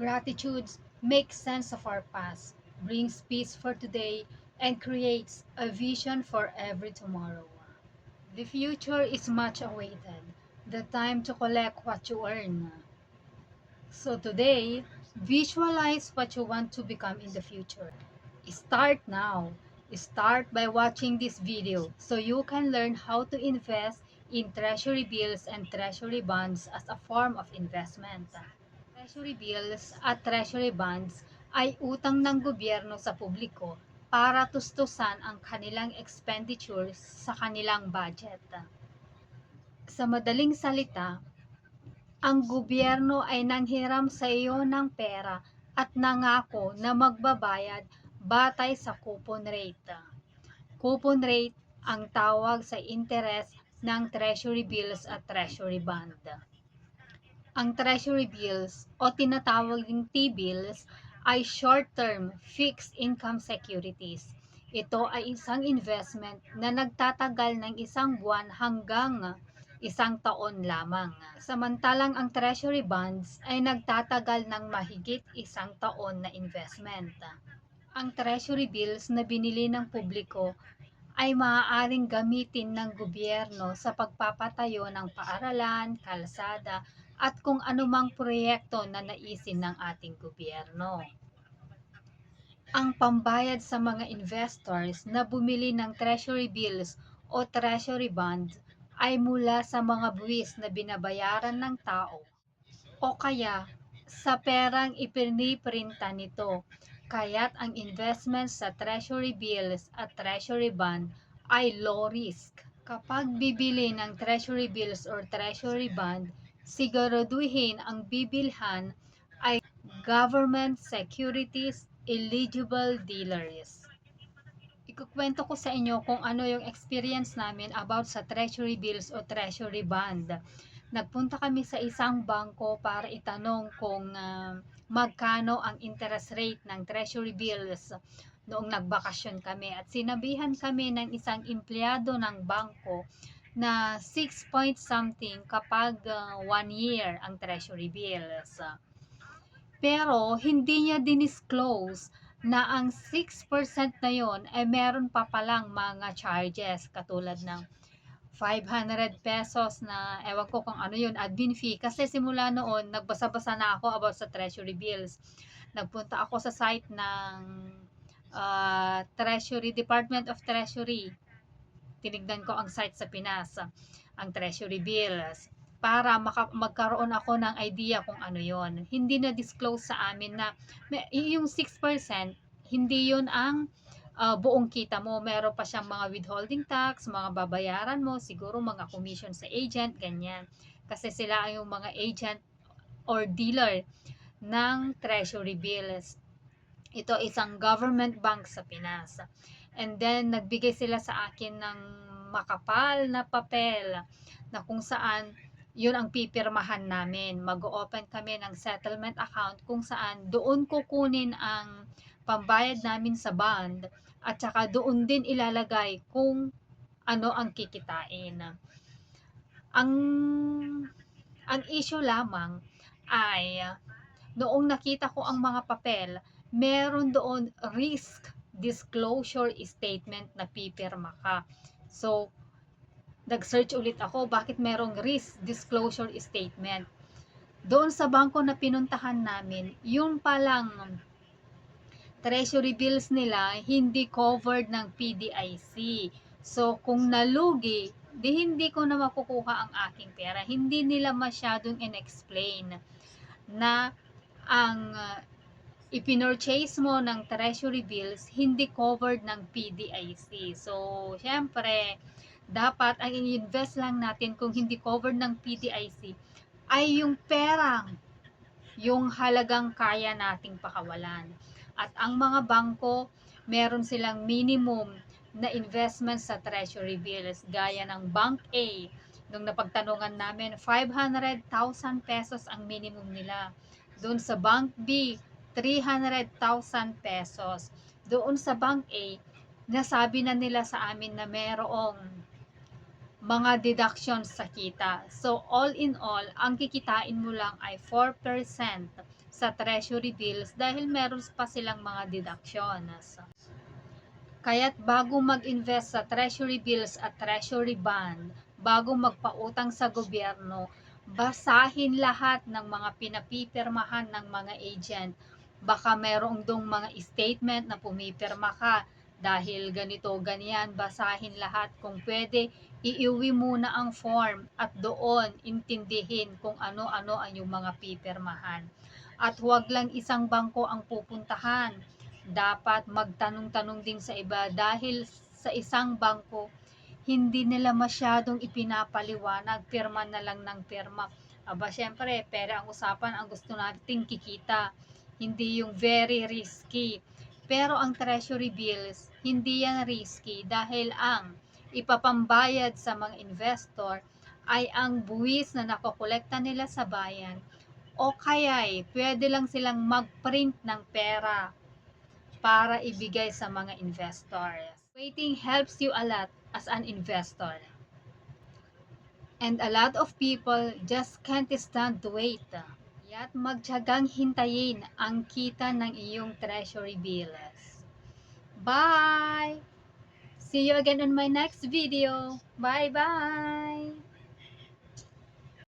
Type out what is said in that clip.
Gratitude makes sense of our past, brings peace for today, and creates a vision for every tomorrow. The future is much awaited, the time to collect what you earn. So today, visualize what you want to become in the future. Start now. Start by watching this video so you can learn how to invest in treasury bills and treasury bonds as a form of investment. Treasury bills at treasury bonds ay utang ng gobyerno sa publiko para tustusan ang kanilang expenditures sa kanilang budget. Sa madaling salita, ang gobyerno ay nanghiram sa iyo ng pera at nangako na magbabayad batay sa coupon rate. Coupon rate ang tawag sa interest ng treasury bills at treasury bond. Ang treasury bills o tinatawag ding T-bills ay short-term fixed income securities. Ito ay isang investment na nagtatagal ng isang buwan hanggang isang taon lamang. Samantalang ang treasury bonds ay nagtatagal ng mahigit isang taon na investment. Ang treasury bills na binili ng publiko ay maaaring gamitin ng gobyerno sa pagpapatayo ng paaralan, kalsada, at kung anumang proyekto na naisin ng ating gobyerno. Ang pambayad sa mga investors na bumili ng treasury bills o treasury bonds ay mula sa mga buwis na binabayaran ng tao o kaya sa perang ipiniprinta nito kaya't ang investment sa treasury bills at treasury bond ay low risk. Kapag bibili ng treasury bills or treasury bond, siguraduhin ang bibilhan ay government securities eligible dealers. Ikukwento ko sa inyo kung ano yung experience namin about sa treasury bills o treasury bond. Nagpunta kami sa isang bangko para itanong kung uh, magkano ang interest rate ng treasury bills noong nagbakasyon kami at sinabihan kami ng isang empleyado ng bangko na 6 point something kapag 1 uh, year ang treasury bills. Pero hindi niya dinisclose na ang 6% na yon ay meron pa palang mga charges katulad ng 500 pesos na ewan ko kung ano yun, admin fee. Kasi simula noon, nagbasa-basa na ako about sa treasury bills. Nagpunta ako sa site ng uh, Treasury, Department of Treasury. Tinignan ko ang site sa Pinas, ang treasury bills para maka- magkaroon ako ng idea kung ano yon. Hindi na disclose sa amin na may, yung 6%, hindi yun ang uh, buong kita mo. Meron pa siyang mga withholding tax, mga babayaran mo, siguro mga commission sa agent, ganyan. Kasi sila ay yung mga agent or dealer ng treasury bills. Ito isang government bank sa Pinas. And then, nagbigay sila sa akin ng makapal na papel na kung saan yun ang pipirmahan namin. Mag-open kami ng settlement account kung saan doon kukunin ang pambayad namin sa bond at saka doon din ilalagay kung ano ang kikitain. Ang ang issue lamang ay noong nakita ko ang mga papel, meron doon risk disclosure statement na pipirma ka. So, nag-search ulit ako bakit merong risk disclosure statement. Doon sa bangko na pinuntahan namin, yun palang treasury bills nila hindi covered ng PDIC. So, kung nalugi, di hindi ko na makukuha ang aking pera. Hindi nila masyadong in-explain na ang uh, ipinurchase mo ng treasury bills hindi covered ng PDIC. So, syempre, dapat ang invest lang natin kung hindi covered ng PDIC ay yung perang, yung halagang kaya nating pakawalan. At ang mga bangko, meron silang minimum na investment sa treasury bills gaya ng Bank A. Nung napagtanungan namin, 500,000 pesos ang minimum nila. Doon sa Bank B, 300,000 pesos. Doon sa Bank A, nasabi na nila sa amin na merong mga deductions sa kita. So, all in all, ang kikitain mo lang ay 4% sa treasury bills dahil meron pa silang mga deductions. Kaya't bago mag-invest sa treasury bills at treasury bond, bago magpautang sa gobyerno, basahin lahat ng mga pinapipirmahan ng mga agent. Baka merong dong mga statement na pumipirma ka dahil ganito, ganyan, basahin lahat. Kung pwede, iiwi muna ang form at doon intindihin kung ano-ano ang yung mga pipirmahan. At huwag lang isang bangko ang pupuntahan. Dapat magtanong-tanong din sa iba dahil sa isang bangko, hindi nila masyadong ipinapaliwanag, pirma na lang ng pirma. Aba, syempre, pera ang usapan, ang gusto nating kikita. Hindi yung very risky. Pero ang treasury bills, hindi yan risky dahil ang ipapambayad sa mga investor ay ang buwis na nakokolekta nila sa bayan o kaya'y pwede lang silang mag-print ng pera para ibigay sa mga investors. Waiting helps you a lot as an investor. And a lot of people just can't stand to wait. Kaya't magtyagang hintayin ang kita ng iyong treasury bills. Bye! See you again on my next video. Bye-bye!